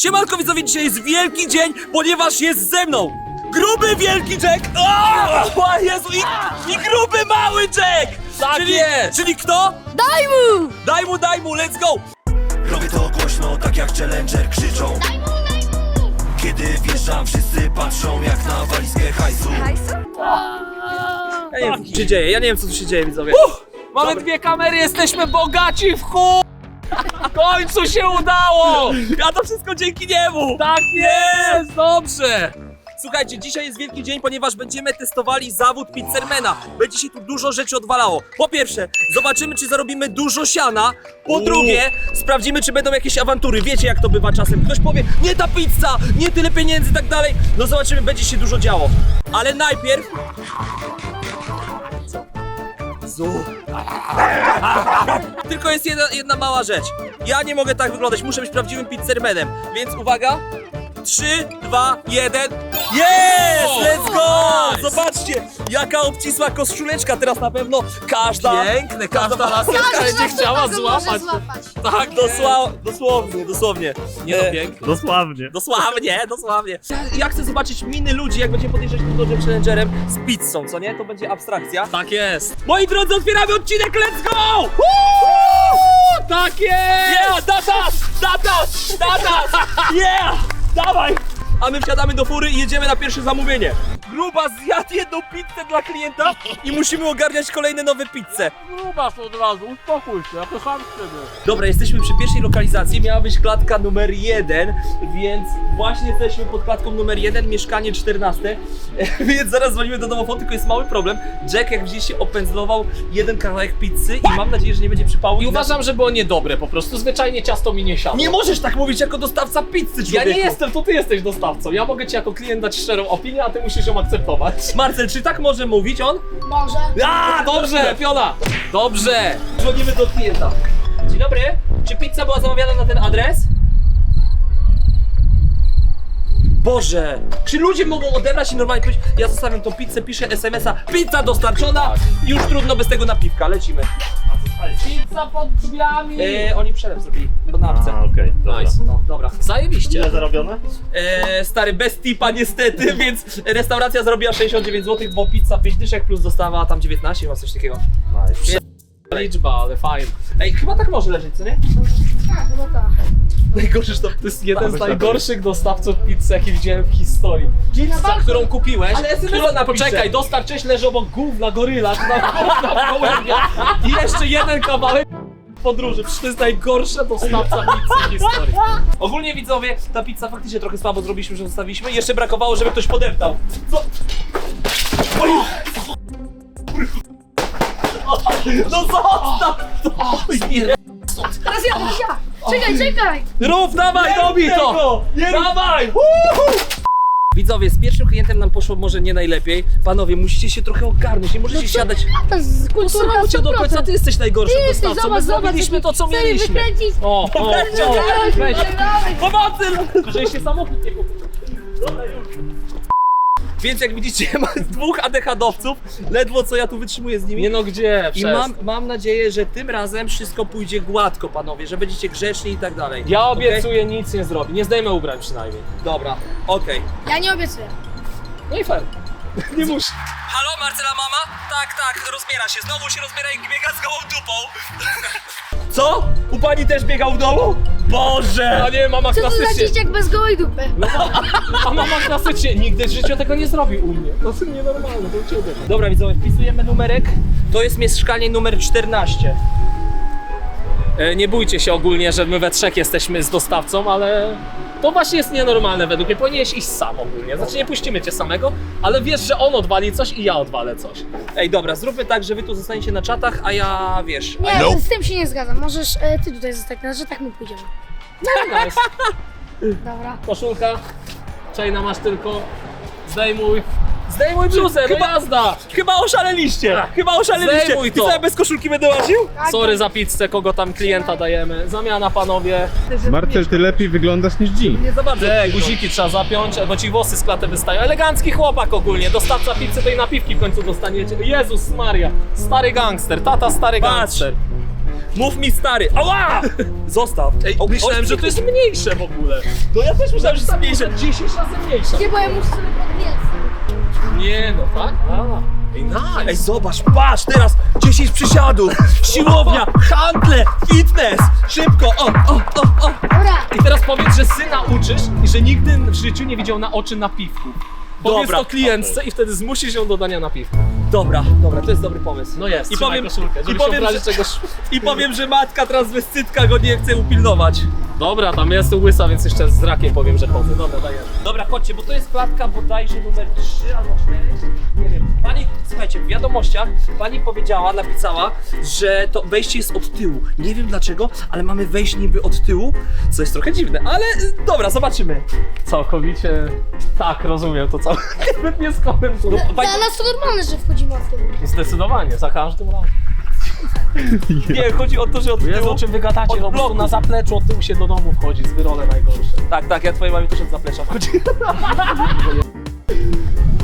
Siemanko widzowie, dzisiaj jest wielki dzień, ponieważ jest ze mną gruby wielki Jack o, o Jezu, i, i gruby mały Jack! Tak czyli, jest. Czyli kto? Daj mu! Daj mu, daj mu, let's go! Robię to głośno, tak jak Challenger krzyczą Kiedy wjeżdżam, wszyscy patrzą jak na walizkę hajsu Ja nie wiem co się dzieje, ja nie wiem co tu się dzieje widzowie Mamy dwie kamery, jesteśmy bogaci w chuj! W końcu się udało! A to wszystko dzięki niemu! Tak jest, dobrze! Słuchajcie, dzisiaj jest wielki dzień, ponieważ będziemy testowali zawód pizzermana. Będzie się tu dużo rzeczy odwalało. Po pierwsze, zobaczymy, czy zarobimy dużo siana. Po drugie, sprawdzimy, czy będą jakieś awantury. Wiecie, jak to bywa czasem. Ktoś powie, nie ta pizza, nie tyle pieniędzy i tak dalej. No zobaczymy, będzie się dużo działo. Ale najpierw... Zu. Tylko jest jedna, jedna mała rzecz. Ja nie mogę tak wyglądać, muszę być prawdziwym pizzermanem. Więc uwaga, 3, 2, 1. Jest! Let's go! Zobaczcie, jaka obcisła koszuleczka. Teraz na pewno każda. Piękne, każda laserka będzie chciała złapać. Tak, Dosła, dosłownie, dosłownie. Nie no, E, pięknie. Dosłownie. Dosłownie, dosłownie. Ja, ja chcę zobaczyć miny ludzi, jak będziemy podjeżdżać tym Dodge Challengerem z pizzą, co nie? To będzie abstrakcja. Tak jest. Moi drodzy, otwieramy odcinek, let's go! Tak jest! Yeah, datas! Datas! Datas! Yeah! Dawaj! A my wsiadamy do fury i jedziemy na pierwsze zamówienie. Gruba zjadł jedną pizzę dla klienta i musimy ogarniać kolejne nowe pizze. Grubasz od razu, uspokój się, ja to sam wtedy. Dobra, jesteśmy przy pierwszej lokalizacji, miała być klatka numer jeden, więc właśnie jesteśmy pod klatką numer jeden, mieszkanie 14, więc zaraz dzwonimy do domofonu, tylko jest mały problem. Jack, jak widzieliście, opędzlował jeden kawałek pizzy i mam nadzieję, że nie będzie przypału. I uważam, że było niedobre po prostu, zwyczajnie ciasto mi nie siadło. Nie możesz tak mówić jako dostawca pizzy, człowieku. Ja nie jestem, to ty jesteś dostawcą. Ja mogę ci jako klient dać szczerą opinię, a ty musisz ją akceptować. Marcel, czy tak może mówić on? Może. A, Dobrze, Fiona! Dobrze! Dzwonimy do klienta. Dzień dobry, czy pizza była zamawiana na ten adres? Boże, czy ludzie mogą odebrać i normalnie powiedzieć, ja zostawiam tą pizzę, piszę SMS-a, pizza dostarczona Tak. już trudno bez tego napiwka, lecimy. Pizza pod drzwiami! E, oni przelew zrobili, po nawce. A, okej, dobra. Nice. No, dobra. Zajebiście. Ile zarobione? E, stary, bez tipa niestety, więc restauracja zarobiła 69 zł, bo pizza 5 dyszek plus dostawa tam 19, chyba coś takiego. Nice. Liczba, ale fajnie. Ej, chyba tak może leżeć, co nie? Tak, no tak. Najgorsze, że to... Jest jeden z najgorszych dostawców pizzy, jaki widziałem w historii. Pizza, którą kupiłeś, Ale którą, napiszę. poczekaj, dostarczyłeś leży obok gówna goryla, na gówna gołębia i jeszcze jeden kawałek podróży. Przecież to jest najgorsza dostawca pizzy w historii. Ogólnie widzowie, ta pizza faktycznie trochę słabo zrobiliśmy, że zostawiliśmy. Jeszcze brakowało, żeby ktoś podeptał. Co? Oj! No zostaw to! Nie Teraz ja, teraz ja. Czekaj, czekaj. Rów, dawaj, dobij to! Dawaj! Widzowie, z pierwszym klientem nam poszło może nie najlepiej. Panowie, musicie się trochę ogarnąć, nie możecie siadać. To jest kultura Posłuchajcie cię do końca, ty jesteś najgorszym Ty jesteś, dostawcą. zobacz, My zobacz. zrobiliśmy to, co Chcę mieliśmy. wykręcić. O, o, o, weź. Pomocy! Że się samochód nie kupił. Więc jak widzicie, mam dwóch ADHD-owców, ledwo co ja tu wytrzymuję z nimi. Nie no gdzie, I mam, mam nadzieję, że tym razem wszystko pójdzie gładko, panowie, że będziecie grzeczni i tak dalej. Ja Okej? obiecuję nic nie zrobić, nie zdejmę ubrań przynajmniej. Dobra, okej. Ja nie obiecuję. No i fair. Nie muszę. Halo, Marcela mama? Tak, tak, rozbiera się. Znowu się rozbiera i biega z gołą dupą. Co? U pani też biegał w domu? Boże! A nie, mama Co to za klasycznie. dzieciak bez gołej dupy? A mama klasycznie nigdy w życiu tego nie zrobił u mnie. To jest nienormalne, to u ciebie. Dobra, widzowie, wpisujemy numerek. To jest mieszkanie numer 14. E, Nie bójcie się ogólnie, że my we trzech jesteśmy z dostawcą, ale to właśnie jest nienormalne według mnie. Powinieneś iść sam ogólnie. Znaczy nie puścimy cię samego, ale wiesz, że on odwali coś i ja odwalę coś. Ej, dobra, zróbmy tak, że wy tu zostaniecie na czatach, a ja, wiesz... Nie, z tym się nie zgadzam. Możesz e, ty tutaj zostać, że tak my pójdziemy. Nice. Dobra. Koszulka, chaina masz tylko, zdejmuj. Zdejmuj bluzę, no Chyba- jazda! Chyba oszaleliście! Chyba oszaleliście! Zdejmuj to. I co, ja bez koszulki będę łaził? Tak, Sorry za pizzę, kogo tam klienta dajemy. Zamiana panowie. Marcel, ty lepiej wyglądasz niż Jean. Nie za bardzo. Te guziki trzeba zapiąć, bo ci włosy z klaty wystają. Elegancki chłopak ogólnie, dostawca pizzy tej napiwki w końcu dostaniecie. Jezus Maria, stary gangster, tata stary Patrz. gangster. Mów mi stary. Ała! Zostaw. Ej, O, myślałem, o, że to jest mniejsze w ogóle. No ja też myślałem, że jest mniejsze. 10 razy mniejsza. Nie, bo ja muszę sobie podbiec. Nie no, tak? A. Ej, nice. Ej, zobacz, patrz, teraz 10 przysiadów, siłownia, handle, fitness. Szybko, o, o, o, o. Dobra. I teraz powiedz, że syna uczysz i że nigdy w życiu nie widział na oczy napiwku. Powiedz Dobra. to klientce i wtedy zmusisz ją do dania napiwku. Dobra, dobra, to jest dobry pomysł. No jest, I trzymaj powiem, koszulkę, i żeby powiem, się że, czegoś... I powiem, że matka transwestytka go nie chce upilnować. Dobra, tam jest łysa, więc jeszcze z rakiem powiem, że chodzę. Dobra, dajemy. Dobra, chodźcie, bo to jest klatka bodajże numer 3 albo 4. Nie wiem. Pani, słuchajcie, w wiadomościach pani powiedziała, napisała, że to wejście jest od tyłu. Nie wiem dlaczego, ale mamy wejść niby od tyłu, co jest trochę dziwne, ale y, dobra, zobaczymy. Całkowicie tak, rozumiem to. Nawet nie skomentuję. Pani, Dla nas to normalne, że wchodzimy od tyłu. Zdecydowanie, za każdym razem. Nie, chodzi o to, że od Jezu, tyłu. o czym wy gadacie? Od No, bloku. na zapleczu od tyłu się do domu wchodzi, z wyrole najgorsze. Tak, tak, ja twojej mamie też od zaplecza wchodzi.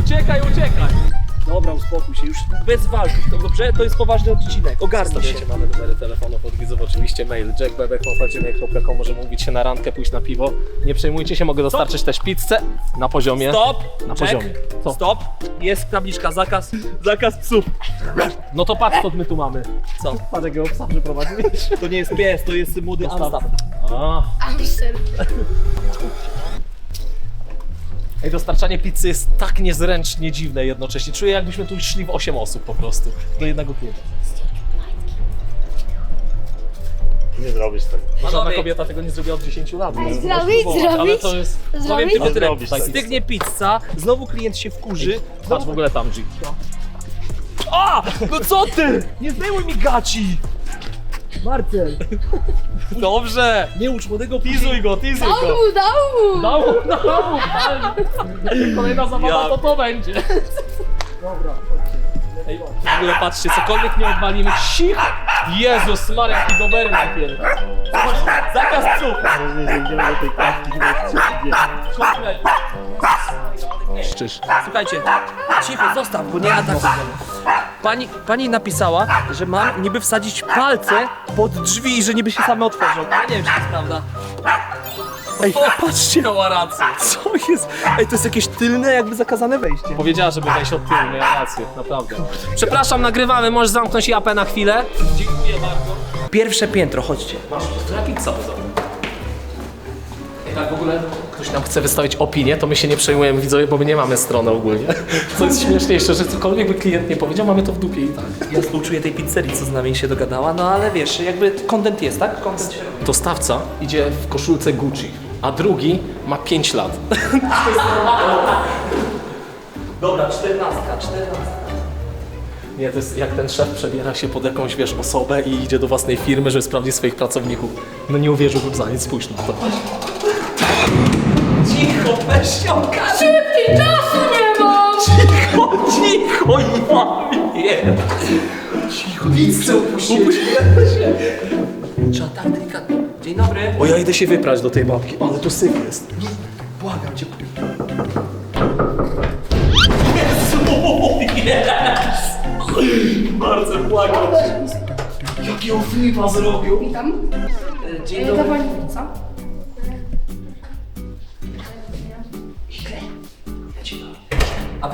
Uciekaj, uciekaj! Dobra, uspokój się, już bez walki, to dobrze? To jest poważny odcinek, ogarnij się. Mamy numery telefonów od widzów, oczywiście mail jackbebek.gmail.com Możemy mówić się na randkę, pójść na piwo. Nie przejmujcie się, mogę dostarczyć też pizzę na poziomie. Stop! Na check. poziomie. Co? Stop! Jest tabliczka, zakaz, zakaz psów. No to patrz, co my tu mamy. Co? Patrz, jakiego psa przyprowadziliśmy. To nie jest pies, to jest młody. Amstaff. A. Amster. Ej, dostarczanie pizzy jest tak niezręcznie dziwne jednocześnie. Czuję, jakbyśmy tu szli w 8 osób po prostu. Do jednego klienta. Nie zrobisz tego. Żadna Panowie. kobieta tego nie zrobiła od 10 lat. Ej, więc zrobić, możesz próbować, Ale zrobić? to jest... Powiem Zrobić? tylko tyle. zrobisz tak. Stygnie pizza, znowu klient się wkurzy. Patrz w ogóle tam, G. A! No co ty? Nie zdejmuj mi gaci! Marcel! Dobrze! Nie ucz młodego Tizuj go, tizuj Dał go! mu, dał mu. Dał mu, dał. Kolejna zabawa Ja- to to będzie. Ej, w ogóle patrzcie, cokolwiek nie odwalimy. Cicho! Jezus Maria, jaki dobery najpierw. Zakaz! Może nie idziemy do tej klatki, Czyż. Słuchajcie, cicho, zostaw go, nie atakuj go. Pani, pani napisała, że mam niby wsadzić palce pod drzwi i że niby się same otworzą. Ale nie wiem, czy to jest prawda. Ej, patrzcie! Miała rację. Co jest? Ej, to jest jakieś tylne, jakby zakazane wejście. Powiedziała, żeby wejść od tyłu, miała rację, naprawdę. Przepraszam, nagrywamy, możesz zamknąć japę na chwilę? Dziękuję bardzo. Pierwsze piętro, chodźcie. Masz która pizza ktoś nam chce wystawić opinię, to my się nie przejmujemy widzowie, bo my nie mamy strony ogólnie. Co jest śmieszniejsze, że cokolwiek by klient nie powiedział, mamy to w dupie i tak. Ja współczuję tej pizzerii, co z nami się dogadała, no ale wiesz, jakby content jest, tak? Content się robi. Dostawca idzie w koszulce Gucci, a drugi ma 5 lat. Dobra, czternastka, czternastka. Nie, to jest jak ten szef przebiera się pod jakąś, wiesz, osobę i idzie do własnej firmy, żeby sprawdzić swoich pracowników. No nie uwierzyłbym za nic, spójrz na to. Cicho, weź się okaże. Szybciej, czasu nie mam. Cicho, cicho, ja Cicho, pizzę upuściłem. Trzeba tak delikatnie. Dzień dobry. O, ja idę się wyprać do tej babki, ale tu syf jest. Błagam cię. Jezu, jest! Bardzo błagam cię. Jakiego flipa zrobił? Witam. E, Dzień dobry. Dawali pizza.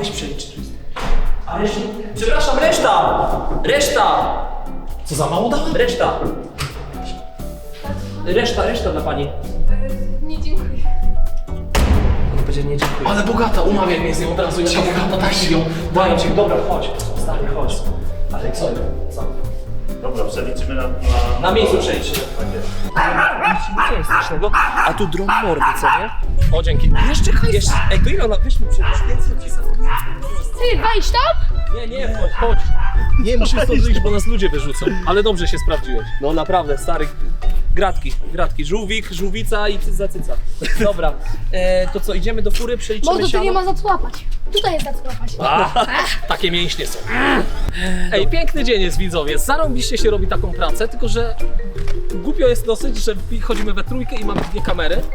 Weź przelicz. A reszta? Przepraszam, reszta! Reszta! Co za mało dałem? Reszta! Reszta, reszta dla pani. Nie dziękuję. Ona powiedziała nie dziękuję. Ale bogata, umawiaj mnie z nią od razu, jaka bogata, daj mi ją. Daję ci, dobra, chodź. Stary, chodź. Ale co? Co? Dobra, przeliczymy na... na... Na miejscu. Nic nie strasznego. A tu dron mordy, co nie? O, dzięki. Jeszcze hajs. Jeszcze. Ej, to ile ona? Weźmy przecież więcej Ty, wejść tam? Nie, nie, chodź, chodź. Nie, musimy stąd wyjść, bo nas ludzie wyrzucą. Ale dobrze się sprawdziłeś. No naprawdę, stary. Gratki, gratki. Żółwik, żółwica i cyca, cyca. Dobra, e, to co, idziemy do fury, przeliczymy Mordo, tu siano? nie ma za co łapać. Tutaj jest za co łapać. A, takie mięśnie są. Ej, piękny dzień jest widzowie. Zarąbiście się robi taką pracę, tylko że głupio jest dosyć, że chodzimy we trójkę i mamy dwie kamery.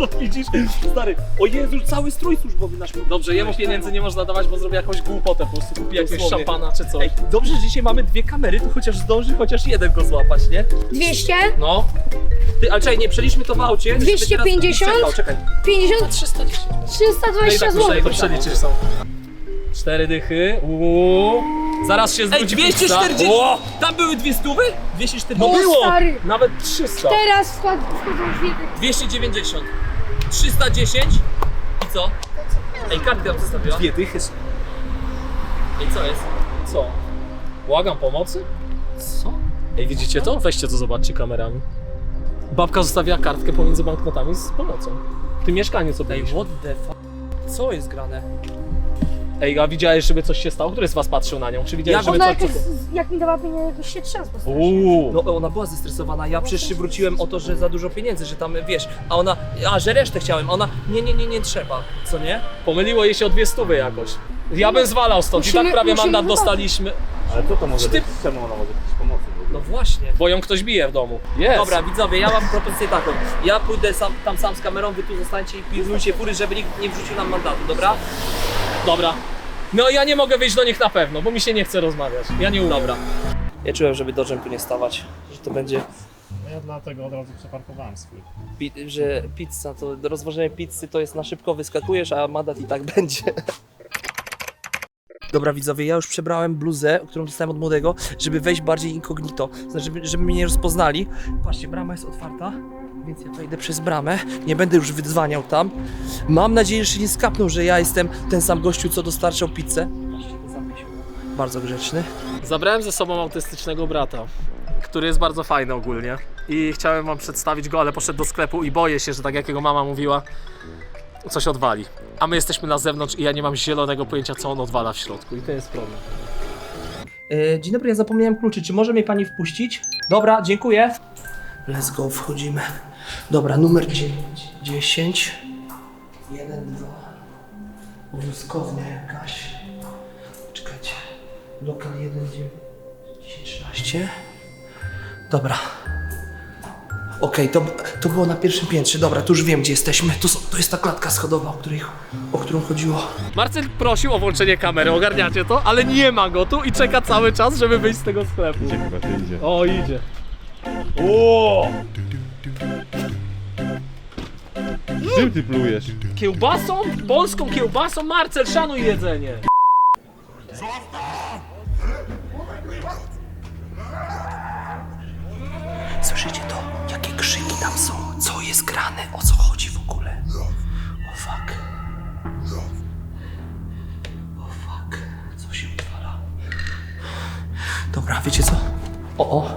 No widzisz, stary, o Jezu, cały strój służbowy nasz. Dobrze, jemu pieniędzy nie można dawać, bo zrobi jakąś głupotę, po prostu kupi jakiegoś Dosłownie. Szampana czy coś. Ej, dobrze, że dzisiaj mamy dwie kamery, to chociaż zdąży chociaż jeden go złapać, nie? 200, No, Ty, ale czekaj, nie przeliczmy to w aucie. żeby teraz- 250? Czekał, czekaj. 50, 310. No i 320 tak muszę zł. to przeliczyć są. Cztery dychy. Uuu. Zaraz się Ej, zwróci 240! pizza. O! Tam były dwie stówy? 240. O, Było! stary. Nawet 300. Teraz wchod- wchodzą dwie 290. 310. I co? Ej, kartkę tam zostawiła. Dwie dychy. Ej, co jest? Co? Błagam pomocy? Co? Ej, widzicie to? Weźcie to, zobaczcie kamerami. Babka zostawiła kartkę pomiędzy banknotami z pomocą. W tym mieszkaniu co Ej, byliśmy. what the fuck? Co jest grane? Ej, a widziałeś, żeby coś się stało? Który z was patrzył na nią? Czy widziałeś, Ja żeby Ona coś... jakoś, jak mi dawała pieniądze, jakoś się strasznie. Uuu. No ona była zestresowana, ja przecież wróciłem o to, że za dużo pieniędzy, że tam wiesz, a ona, a że resztę chciałem, a ona, nie, nie, nie, nie trzeba, co nie? Pomyliło jej się o dwie stówy jakoś. Ja bym zwalał stąd i Musimy- tak prawie musimy mandat zobaczyć. dostaliśmy. Ale co to może Czy ty- być? Czemu ona może być pomocy? w ogóle? No właśnie. Bo ją ktoś bije w domu. Jest. Dobra, widzowie, ja mam propozycję taką. Ja pójdę sam, tam sam z kamerą, wy tu zostańcie i pilnujcie fury, żeby nikt nie wrzucił nam mandatu, dobra? Dobra. No ja nie mogę wyjść do nich na pewno, bo mi się nie chce rozmawiać. Ja nie umiem. Dobra. Ja czułem, żeby dodżem tu nie stawać, że to będzie, No ja dlatego od razu przeparkowałem swój. pi- że pizza, to rozważenie pizzy to jest na szybko wyskakujesz, a mandat i tak będzie. Dobra widzowie, ja już przebrałem bluzę, którą dostałem od młodego, żeby wejść bardziej incognito, znaczy, żeby, żeby mnie nie rozpoznali. Patrzcie, brama jest otwarta, więc ja wejdę przez bramę, nie będę już wydzwaniał tam. Mam nadzieję, że się nie skapną, że ja jestem ten sam gościu, co dostarczał pizzę. Bardzo grzeczny. Zabrałem ze sobą autystycznego brata, który jest bardzo fajny ogólnie. I chciałem wam przedstawić go, ale poszedł do sklepu i boję się, że tak jak jego mama mówiła, coś odwali. A my jesteśmy na zewnątrz i ja nie mam zielonego pojęcia, co on odwala w środku. I to jest problem. E, dzień dobry, ja zapomniałem kluczy. Czy może mnie pani wpuścić? Dobra, dziękuję. Let's go, wchodzimy. Dobra, numer 9, 10, 1, 2. Wózkownia jakaś. Czekajcie. Lokal 1, 9, 10, 13. Dobra. Okej, to, to było na pierwszym piętrze. Dobra, to już wiem, gdzie jesteśmy. To, są- to jest ta klatka schodowa, o, której, o którą chodziło. Marcel prosił o włączenie kamery, ogarniacie to, ale nie ma go tu i czeka cały czas, żeby wyjść z tego sklepu. Idzie chyba, idzie. O, idzie. O! Czym ty plujesz? Kiełbasą? Polską kiełbasą? Marcel, szanuj jedzenie. Grane? O co chodzi w ogóle? O fuck. O fuck. Co się odwala? Dobra, wiecie co? O, o.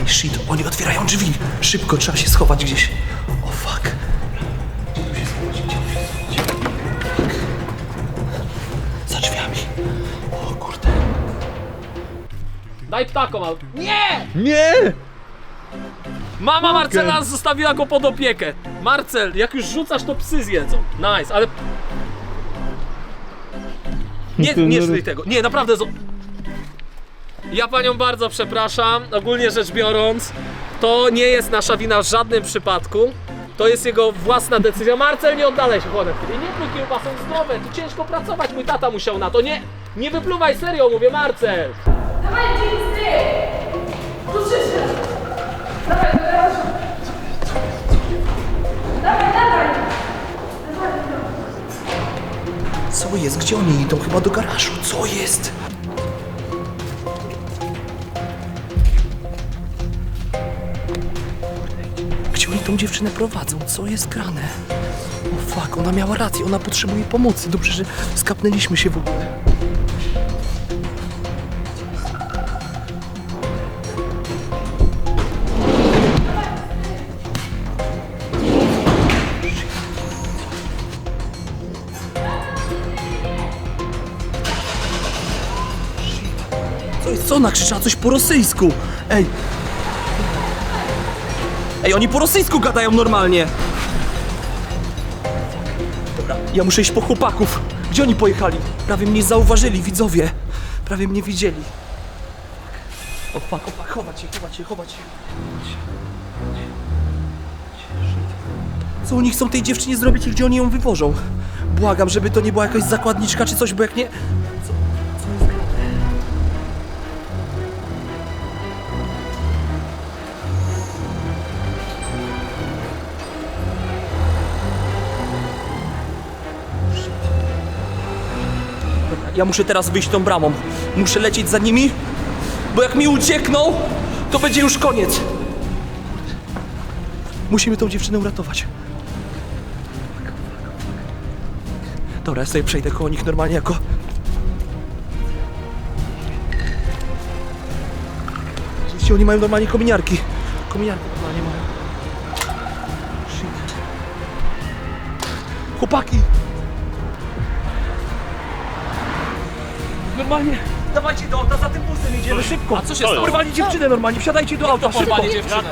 Ej, shit, oni otwierają drzwi. Szybko, trzeba się schować gdzieś. O fuck. Gdzie tu się schować? Gdzie tu się schować? Fuck. Za drzwiami. O kurde. Daj ptakom. Nie! Nie! Mama Marcela zostawiła go pod opiekę. Marcel, jak już rzucasz, to psy zjedzą. Nice, ale... Nie, nie szli tego. Nie, naprawdę... zo- Ja panią bardzo przepraszam. Ogólnie rzecz biorąc, to nie jest nasza wina w żadnym przypadku. To jest jego własna decyzja. Marcel, nie oddalaj się, chłodem. I nie pluj kiełbasą zdrowe, tu ciężko pracować, mój tata musiał na to. Nie, nie wypluwaj serio, mówię Marcel. Co jest? Gdzie oni idą? Chyba do garażu. Co jest? Gdzie oni tą dziewczynę prowadzą? Co jest grane? O fuck, ona miała rację, ona potrzebuje pomocy. Dobrze, że skapnęliśmy się w ogóle. Ona krzyczała? Coś po rosyjsku. Ej. Ej, oni po rosyjsku gadają normalnie. Dobra, ja muszę iść po chłopaków. Gdzie oni pojechali? Prawie mnie zauważyli, widzowie. Prawie mnie widzieli. O fuck, o fuck, chować się, chować się, chować się. Co oni chcą tej dziewczynie zrobić i gdzie oni ją wywożą? Błagam, żeby to nie była jakaś zakładniczka czy coś, bo jak nie... Ja muszę teraz wyjść tą bramą. Muszę lecieć za nimi, bo jak mi uciekną, to będzie już koniec. Musimy tą dziewczynę uratować. Dobra, ja sobie przejdę koło nich normalnie jako... Oczywiście oni mają normalnie kominiarki. Kominiarki normalnie mają. Shit. Chłopaki! Normalnie, dawajcie do auta, za tym busem idziemy, szybko. A co się stało? Porwali dziewczynę normalnie, wsiadajcie do auta, szybko. Porwali dziewczynę.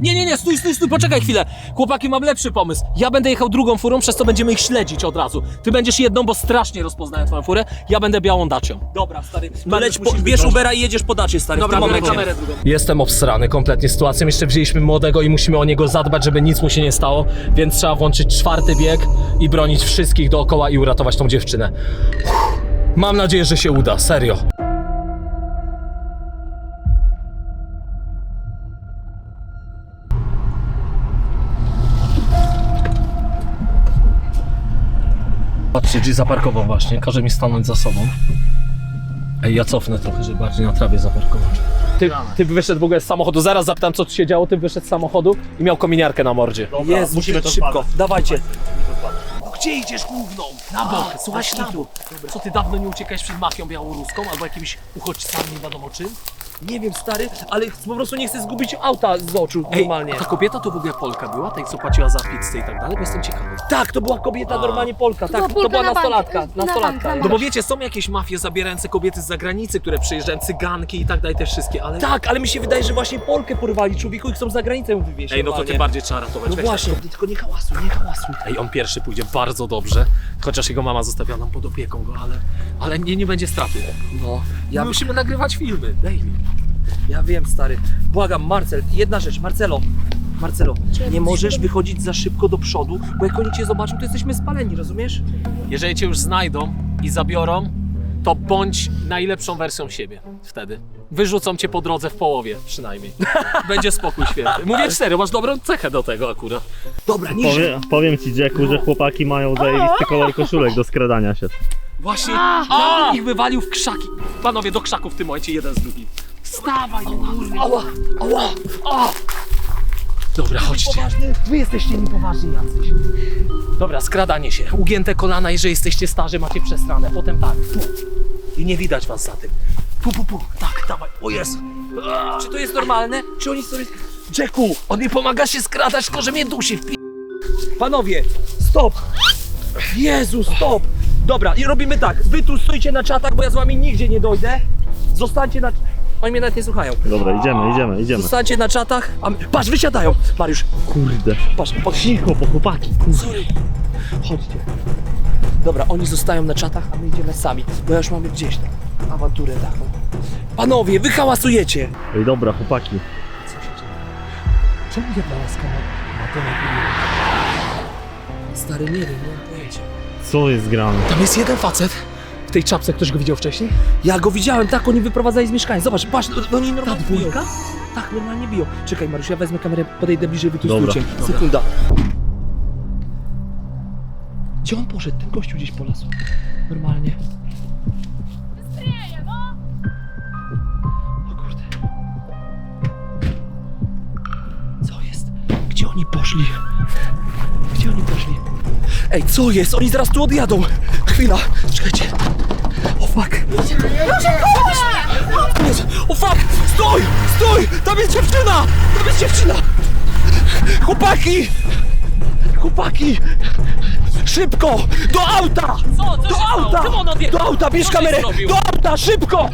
Nie, nie, nie, stój, stój, stój, poczekaj chwilę. Chłopaki, mam lepszy pomysł. Ja będę jechał drugą furą, przez to będziemy ich śledzić od razu. Ty będziesz jedną, bo strasznie rozpoznaję twoją furę. Ja będę białą dacią. Dobra, stary, to leć, po, bierz Ubera i jedziesz po dacie, stary. Dobra, momencie. kamerę drugą. Jestem obsrany kompletnie sytuacją. Jeszcze wzięliśmy młodego i musimy o niego zadbać, żeby nic mu się nie stało, więc trzeba włączyć czwarty bieg i bronić wszystkich dookoła i uratować tą dziewczynę. Uff. Mam nadzieję, że się uda, serio. Patrzcie, gdzie zaparkował właśnie. Każe mi stanąć za sobą. Ej, ja cofnę trochę, żeby bardziej na trawie zaparkować. Ty, ty wyszedł w ogóle z samochodu, zaraz zapytam co tu się działo, ty wyszedł z samochodu i miał kominiarkę na mordzie. Dobra, Jezu, musimy to szybko, zbadać. dawajcie. Gdzie idziesz główną? Na bok, słuchaj tu. Co ty dawno nie uciekałeś przed mafią białoruską albo jakimiś uchodźcami, nie wiadomo czym? Nie wiem, stary, ale po prostu nie chcę zgubić auta z oczu normalnie. a ta kobieta to w ogóle Polka była, tej co płaciła za pizzę i tak dalej, bo jestem ciekawy. Tak, to była kobieta, normalnie Polka, tak, była to Polka była na bank, nastolatka, na nastolatka. na No bo wiecie, są jakieś mafie zabierające kobiety z zagranicy, które przyjeżdżają, cyganki i tak dalej, te wszystkie, ale... Tak, ale mi się wydaje, że właśnie Polkę porwali człowieku i chcą za granicę wywieźć Ej, no to normalnie. ty bardziej trzeba ratować. No Weź właśnie, tylko nie hałasuj, nie hałasuj. Ej, on pierwszy pójdzie bardzo dobrze, chociaż jego mama zostawia nam pod opieką go, ale, ale nie, nie będzie straty. No, Ja ja, musimy nagrywać filmy, daj mi. Ja wiem, stary. Błagam, Marcel, jedna rzecz, Marcelo. Marcelo, nie możesz wychodzić za szybko do przodu, bo jak oni cię zobaczą, to jesteśmy spaleni, rozumiesz? Jeżeli cię już znajdą i zabiorą, to bądź najlepszą wersją siebie wtedy. Wyrzucą cię po drodze w połowie przynajmniej. Będzie spokój święty. Mówię serio, masz dobrą cechę do tego akurat. Dobra, niżej. Powiem, powiem ci, Jacku, że chłopaki mają zajebisty kolor koszulek do skradania się. Właśnie, ja bym ich wywalił w krzaki. Panowie, do krzaków w tym momencie jeden z drugim. Wstawaj, kurwa. Ała, ała. O! Dobra, chodźcie. Poważny, wy jesteście niepoważni jacyś. Dobra, skradanie się. Ugięte kolana, jeżeli jesteście starzy, macie przesrane. Potem tak, tu. I nie widać was za tym. Pu, pu, pu. Tak, dawaj. O jest. Czy to jest normalne? Czy oni sobie... Jacku, on mi pomaga się skradać, tylko że mnie dusi w pi... Panowie, stop! Jezu, stop! Dobra, i robimy tak. Wy tu stoicie na czatach, bo ja z wami nigdzie nie dojdę. Zostańcie na... Oni mnie nawet nie słuchają. Dobra, idziemy, idziemy, idziemy. Zostańcie na czatach, a my... Patrz, wysiadają! Mariusz, Kurde. patrz, patrz. Cicho, po chłopaki. Sorry. Chodźcie. Dobra, oni zostają na czatach, a my idziemy sami, bo ja już mamy gdzieś tam awanturę taką. Panowie, wy hałasujecie! Ej, dobra, chłopaki. Co się dzieje? Czemu jedna łaska ma, ma to Stary, nie wiem, nie mam pojęcia. Co jest grane? Tam jest jeden facet. W tej czapce ktoś go widział wcześniej? Ja go widziałem, tak, oni wyprowadzali z mieszkania. Zobacz, patrz, no, oni normalnie Ta dwójka? biją. Tak, normalnie biją. Czekaj, Mariusz, ja wezmę kamerę, podejdę bliżej, Dobra, stójcie. dobra. Sekunda. Gdzie on poszedł? Ten gościu gdzieś po lasu. Normalnie. Ej, co jest? Oni zaraz tu odjadą. Chwila, czekajcie. O fuck. Jezu, O fuck! Stój! Stój! Tam jest dziewczyna! Tam jest dziewczyna! Chłopaki! Chłopaki! Szybko! Do auta! Co? Co Do się stało? auta! Czemu on odjechał? Do auta! Bierz Co żeś kamerę! zrobił? Do auta! Szybko!